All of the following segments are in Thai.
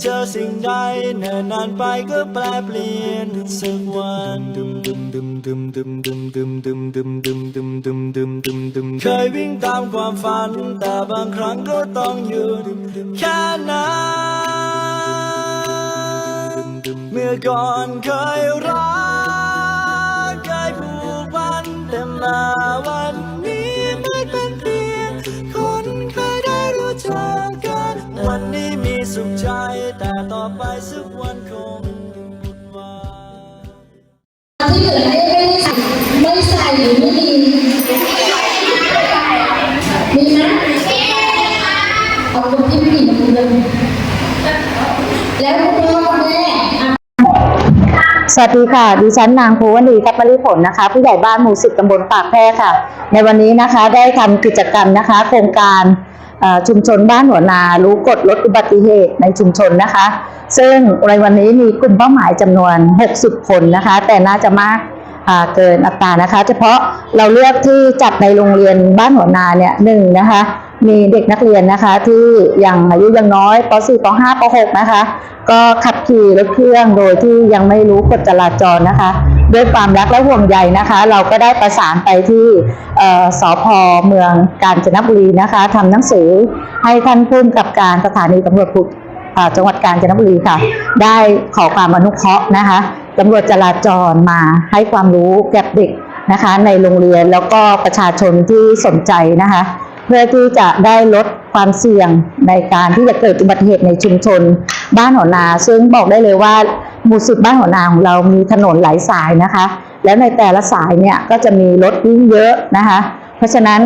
เจอสิ่งใดเนิ่นนานไปก็แปลเปลี่ยนสักวันเคยวิ่งตามความฝัน แต่บางครั้งก็ต้องหยุดแค่นั้นเมื่อก่อนเคยรักเคยผูกพันแต่มาวัน ต่อไปสักวันคงหมดวังที่เหลือไม่ได้ไม่ใส่หรือไม่ดีมีไหมเอาคนที่ไม่ดีมาดูเลยแล้วคุณพ่อคุณแม่สวัสดีค่ะดิฉันนางภูวดีทัพมริผลนะคะ ผู้ใหญ่บ้านหมู่สิบตำบลปากแพรค่ะ ในวันนี้นะคะได้ทำกิจกรรมนะคะ โครงการ ชุมชนบ้านหัวนา รู้กฎลดอุบัติเหตุในชุมชนนะคะ ซึ่งในวันนี้มีกลุ่มเป้าหมายจำนวน 60 คนนะคะ แต่น่าจะมากเกินอัตรานะคะ เฉพาะเราเลือกที่จัดในโรงเรียนบ้านหัวนาเนี่ยหนึ่งนะคะมีเด็กนักเรียนนะคะที่ยังอายุยังน้อยป .4 ป .5 ป .6 นะคะ ก็ขับขี่รถเครื่องโดยที่ยังไม่รู้กฎจราจรนะคะ ด้วยความรักและห่วงใยนะคะ เราก็ได้ประสานไปที่เอ่อสพเมืองกาญจนบุรีนะคะทำหนังสือให้ท่านผู้กำกับการสถานีตำรวจภูจังหวัดกาญจนบุรีค่ะ ได้ขอความอนุเคราะห์นะคะตำรวจจราจรมาให้ความรู้แก่เด็กนะคะ ในโรงเรียนแล้วก็ประชาชนที่สนใจนะคะ เพื่อที่จะได้ลดความเสี่ยงในการที่จะเกิดอุบัติเหตุในชุมชน บ้านหัวนา ซึ่งบอกได้เลยว่า หมู่สิบบ้านหัวนาของเรามีถนนหลายสายนะคะ แล้วในแต่ละสายเนี่ยก็จะมีรถวิ่งเยอะนะคะ เพราะฉะนั้น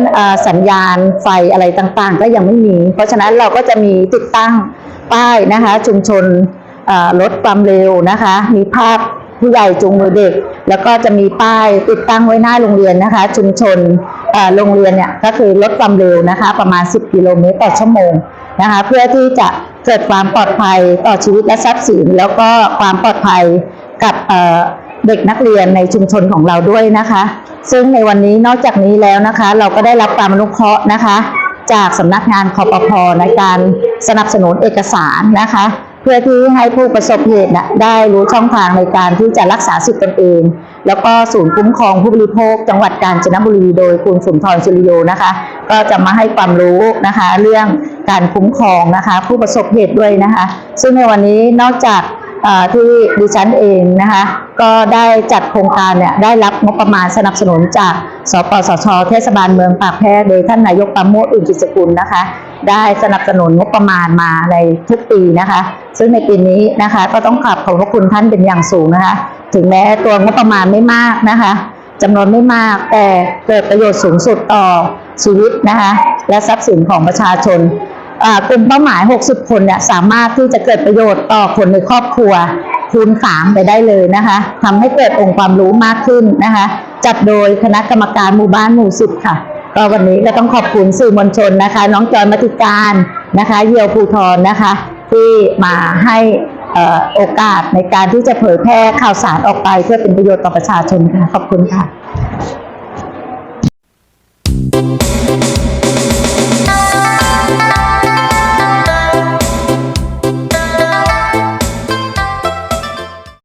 สัญญาณไฟอะไรต่างๆ ก็ยังไม่มี เพราะฉะนั้นเราก็จะมีติดตั้งป้ายนะคะ ชุมชนเอ่อลดความเร็วนะคะ มีภาพผู้ใหญ่จูงมือเด็ก แล้วก็จะมีป้ายติดตั้งไว้หน้าโรงเรียนนะคะ ชุมชนโรงเรียนเนี่ยก็คือลดความเร็วนะคะ ประมาณ 10 กิโลเมตรต่อชั่วโมงนะคะ เพื่อที่จะ เกิดความปลอดภัยต่อชีวิตและทรัพย์สิน แล้วก็ความปลอดภัยกับเด็กนักเรียนในชุมชนของเราด้วยนะคะ ซึ่งในวันนี้นอกจากนี้แล้วนะคะ เราก็ได้รับความอนุเคราะห์นะคะ จากสำนักงานคอปพในการสนับสนุนเอกสารนะคะ พื่อที่ให้ผู้ประสบเหตุนะได้รู้ช่องทางในการที่จะรักษาสิทธิตนเอง แล้วก็ศูนย์คุ้มครองผู้บริโภค จังหวัดกาญจนบุรีโดยคุณสุนทรสุริโยนะคะ ก็จะมาให้ความรู้นะคะ เรื่องการคุ้มครองนะคะ ผู้ประสบเหตุด้วยนะคะ ซึ่งในวันนี้นอกจากที่ดิฉันเองนะคะ ก็ได้จัดโครงการเนี่ยได้รับงบประมาณสนับสนุนจาก สปสช เทศบาลเมืองปากแพรโดยท่านนายกประโมทอุ่นจิตสกุลนะคะ ได้สนับสนุนงบประมาณมาในทุกปีนะคะ ซึ่งในปีนี้นะคะก็ต้องขอบขอบพระคุณท่านเป็นอย่างสูงนะคะ ถึงแม้ตัวงบประมาณไม่มากนะคะจำนวนไม่มากแต่เกิดประโยชน์สูงสุดต่อชีวิตนะคะและทรัพย์สินของประชาชนกลุ่มเป้าหมาย 60 คนเนี่ยสามารถที่จะเกิดประโยชน์ต่อคนในครอบครัวคูณสามไปได้เลยนะคะทำให้เกิดองค์ความรู้มากขึ้นนะคะ จัดโดยคณะกรรมการหมู่บ้านหมู่สิบค่ะ ก็วันนี้ก็ต้องขอบคุณสื่อมวลชนนะคะ น้องจอยมติการนะคะ เยียวภูทรนะคะ ที่มาให้โอกาสในการที่จะเผยแพร่ข่าวสารออกไปเพื่อเป็นประโยชน์ต่อประชาชนค่ะขอบคุณค่ะ